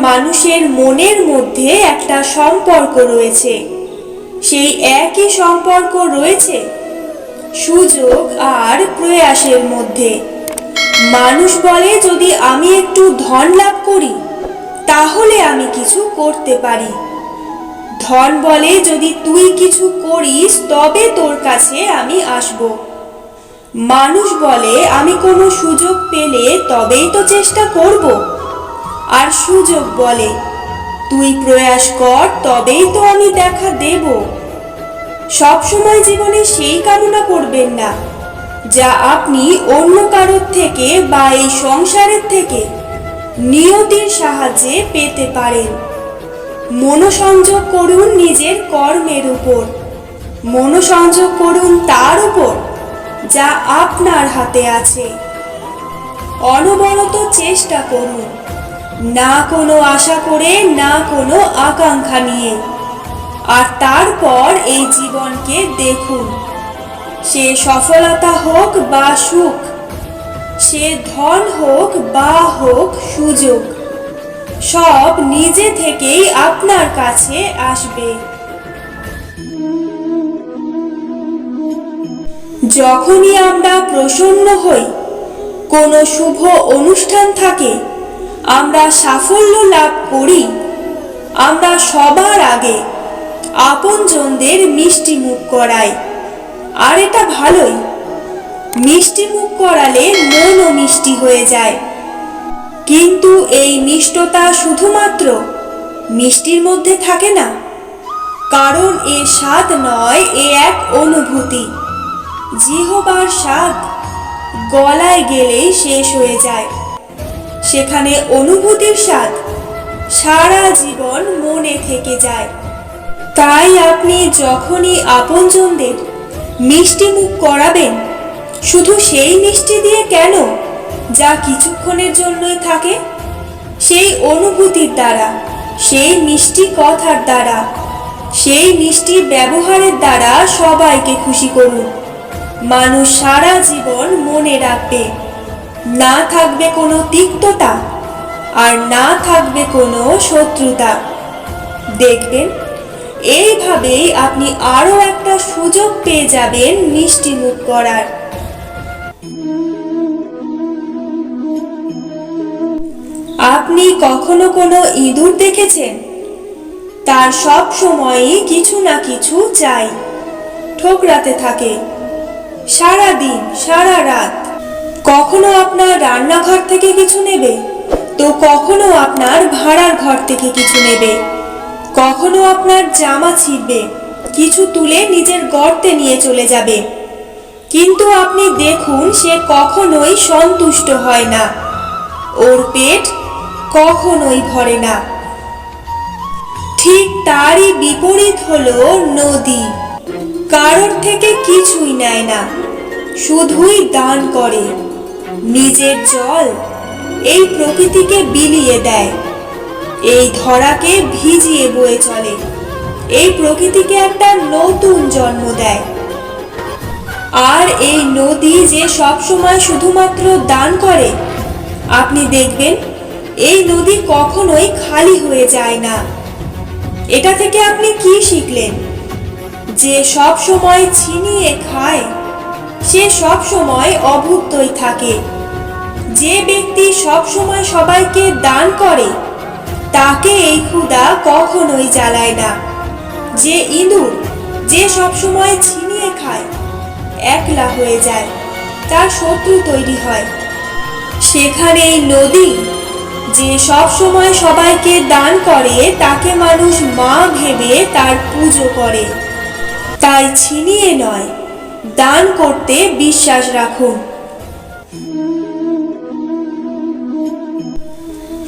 মানুষের মনের মধ্যে একটা সম্পর্ক রয়েছে। সেই একই সম্পর্ক রয়েছে সুযোগ আর প্রয়াসের মধ্যে। মানুষ বলে, যদি আমি একটু ধন লাভ করি, তাহলে আমি কিছু করতে পারি। ধন বলে, যদি তুই কিছু করিস, তবে তোর কাছে আমি আসব। মানুষ বলে, আমি কোনো সুযোগ পেলে তবেই তো চেষ্টা করব। আর সুযোগ বলে, তুই প্রয়াস কর, তবেই তো আমি দেখা দেব। সবসময় জীবনে সেই কামনা করবেন না, যা আপনি অন্য কারোর থেকে বা এই সংসারের থেকে নিয়তির সাহায্যে পেতে পারেন। মনোসংযোগ করুন নিজের কর্মের উপর। মনোসংযোগ করুন তার উপর, যা আপনার হাতে আছে। অনবরত চেষ্টা করুন। না কোনো আশা করে, না কোনো আকাঙ্ক্ষা নিয়ে। আর তারপর এই জীবনকে দেখুন। সে সফলতা হোক বা সুখ, সে ধন হোক বা হোক সুযোগ, সব নিজে থেকেই আপনার কাছে আসবে। যখনই আমরা প্রসন্ন হই, কোনো শুভ অনুষ্ঠান থাকে আমরা সাফল্য লাভ করি। আমরা সবার আগে আপনজনদের মিষ্টি মুখ করাই। আর এটা ভালোই। মিষ্টি মুখ করালে মনও মিষ্টি হয়ে যায়। কিন্তু এই মিষ্টতা শুধুমাত্র মিষ্টির মধ্যে থাকে না। কারণ এ স্বাদ নয় এ এক অনুভূতি। জিহবার স্বাদ গলায় গেলেই শেষ হয়ে যায়। সেখানে অনুভূতির স্বাদ সারা জীবন মনে থেকে যায়। তাই আপনি যখনই আপনজনদের মিষ্টি মুখ করাবেন, শুধু সেই মিষ্টি দিয়ে কেন যা কিছুক্ষণের জন্যই থাকে? সেই অনুভূতির দ্বারা, সেই মিষ্টি কথার দ্বারা, সেই মিষ্টি ব্যবহারের দ্বারা সবাইকে খুশি করুন। মানুষ সারা জীবন মনে রাখবে। না থাকবে কোনো তিক্ততা আর না থাকবে কোনো শত্রুতা। দেখবেন, এইভাবেই আপনি আরও একটা সুযোগ পেয়ে যাবেন মিষ্টি মুখ করার। আপনি কখনো কোনো ইঁদুর দেখেছেন? তার সব সময়ই কিছু না কিছু চাই। ঠোকরাতে থাকে। সারা দিন সারা রাত কখনো আপনার রান্নাঘর থেকে কিছু নেবে? তো কখনো আপনার ভাড়ার ঘর থেকে কিছু নেবে? কখনো আপনার জামা ছিঁড়বে? কিছু তুলে নিজের গর্তে নিয়ে চলে যাবে? কিন্তু আপনি দেখুন, সে কখনোই সন্তুষ্ট হয় না। ওর পেট কখনোই ভরে না। ঠিক তারই বিপরীত হলো নদী। কারোর থেকে কিছুই নেয় না। শুধুই দান করে। নিজের জল এই প্রকৃতিকে বিলিয়ে দেয়। এই ধরাকে ভিজিয়ে বয়ে চলে। এই প্রকৃতিকে একটা নতুন জন্ম দেয়। আর এই নদী যে সব সময় শুধুমাত্র দান করে, আপনি দেখবেন এই নদী কখনোই খালি হয়ে যায় না। এটা থেকে আপনি কি শিখলেন? যে সব সময় ছিনিয়ে খায়, সে সব সময় অভুক্তই থাকে। যে ব্যক্তি সব সময় সবাইকে দান করে, তাকে এই ক্ষুধা কখনোই জ্বালায় না। যে ইঁদুর যে সব সময় ছিনিয়ে খায়, একলা হয়ে যায়, তার শত্রু তৈরি হয়। সেখানেই নদী যে সব সময় সবাইকে দান করে, তাকে মানুষ মা ভেবে তার পুজো করে। তাই ছিনিয়ে নয়, দান করতে বিশ্বাস রাখুন।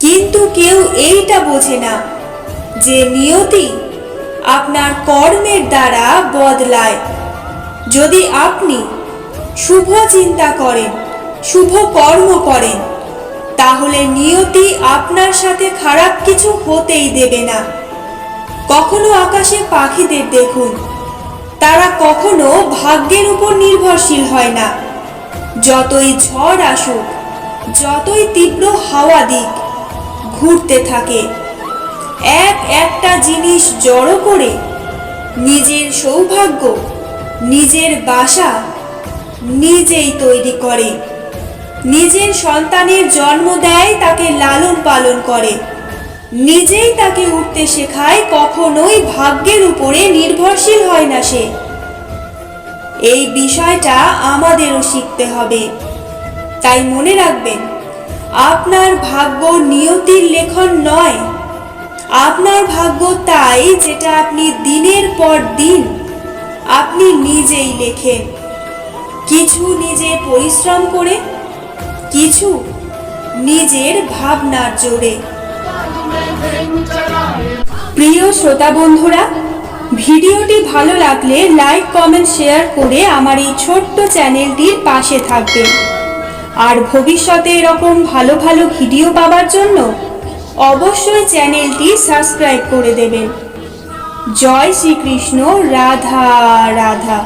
কিন্তু কেউ এইটা বোঝে না যে নিয়তি আপনার কর্মের দ্বারা বদলায়। যদি আপনি শুভ চিন্তা করেন, শুভ কর্ম করেন, তাহলে নিয়তি আপনার সাথে খারাপ কিছু হতেই দেবে না। কখনো আকাশে পাখিদের দেখুন, তারা কখনো ভাগ্যের উপর নির্ভরশীল হয় না। যতই ঝড় আসুক, যতই তীব্র হাওয়া দিক ঘুরতে থাকে। এক একটা জিনিস জড়ো করে নিজের সৌভাগ্য, নিজের বাসা নিজেই তৈরি করে। নিজের সন্তানের জন্ম দেয় তাকে লালন পালন করে। নিজেই তাকে উঠতে শেখায় কখনোই ভাগ্যের উপরে নির্ভরশীল হয় না সে। এই বিষয়টা আমাদেরও শিখতে হবে। তাই মনে রাখবেন আপনার ভাগ্য নিয়তির লেখন নয়। আপনার ভাগ্য তাই যেটা আপনি দিনের পর দিন আপনি নিজেই লেখেন। কিছু নিজে পরিশ্রম করে, কিছু নিজের ভাবনার জোরে। প্রিয় শ্রোতা বন্ধুরা, ভিডিওটি ভালো লাগলে লাইক, কমেন্ট, শেয়ার করে আমার এই ছোট্ট চ্যানেলটির পাশে থাকবেন। আর ভবিষ্যতে এরকম ভালো ভালো ভিডিও পাবার জন্য অবশ্যই চ্যানেলটি সাবস্ক্রাইব করে দেবেন। জয় শ্রীকৃষ্ণ, রাধা রাধা।